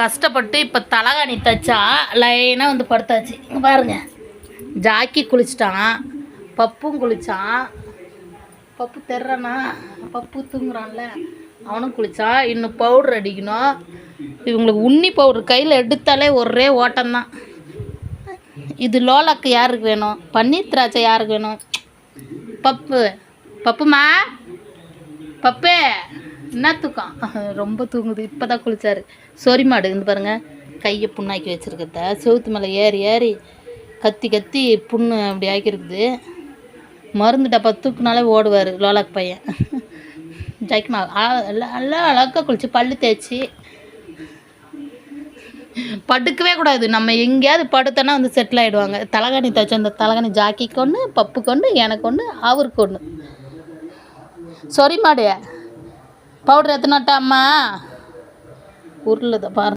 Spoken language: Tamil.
கஷ்டப்பட்டு இப்போ தலகாணி தைச்சா லைனாக வந்து படுத்தாச்சு. இங்கே பாருங்க. ஜாக்கி குளிச்சிட்டான்? பப்பும் குளிச்சான். பப்பு தெர்றானா? பப்பு தூங்குறான்ல. அவனும் குளிச்சான். இன்னும் பவுடர் அடிக்கணும். இவங்களுக்கு உண்ணி பவுடர் கையில் எடுத்தாலே ஒரே ஓட்டம்தான். இது லோலாக்கு யாருக்கு வேணும்? பன்னீர் திராட்சை யாருக்கு வேணும்? பப்பு. பப்புமா? பப்பே? என்ன தூக்கம்? ரொம்ப தூங்குது. இப்போ தான் குளிச்சாரு. சொறி மாடு இருந்து பாருங்க. கையை புண்ணாக்கி வச்சுருக்கத செவுத்து மேலே ஏறி ஏறி கத்தி கத்தி புண்ணு அப்படி ஆக்கியிருக்குது மருந்து டப்பா தூக்குனாலே ஓடுவார் லோலாக் பையன். ஜாக்கிமா எல்லாம் எல்லாம் அழகாக குளிச்சு பல்லு தேய்ச்சி. படுக்கவே கூடாது. நம்ம எங்கேயாவது படுத்தோன்னா வந்து செட்டில் ஆகிடுவாங்க தலகாணி தச்சு அந்த தலகாணி ஜாக்கிக்கு ஒன்று பப்புக்கு ஒன்று எனக்கு ஒன்று அவருக்கு ஒன்று சொரி மாடு. பவுடர் எத்தனை அம்மா உருளுதை பாரு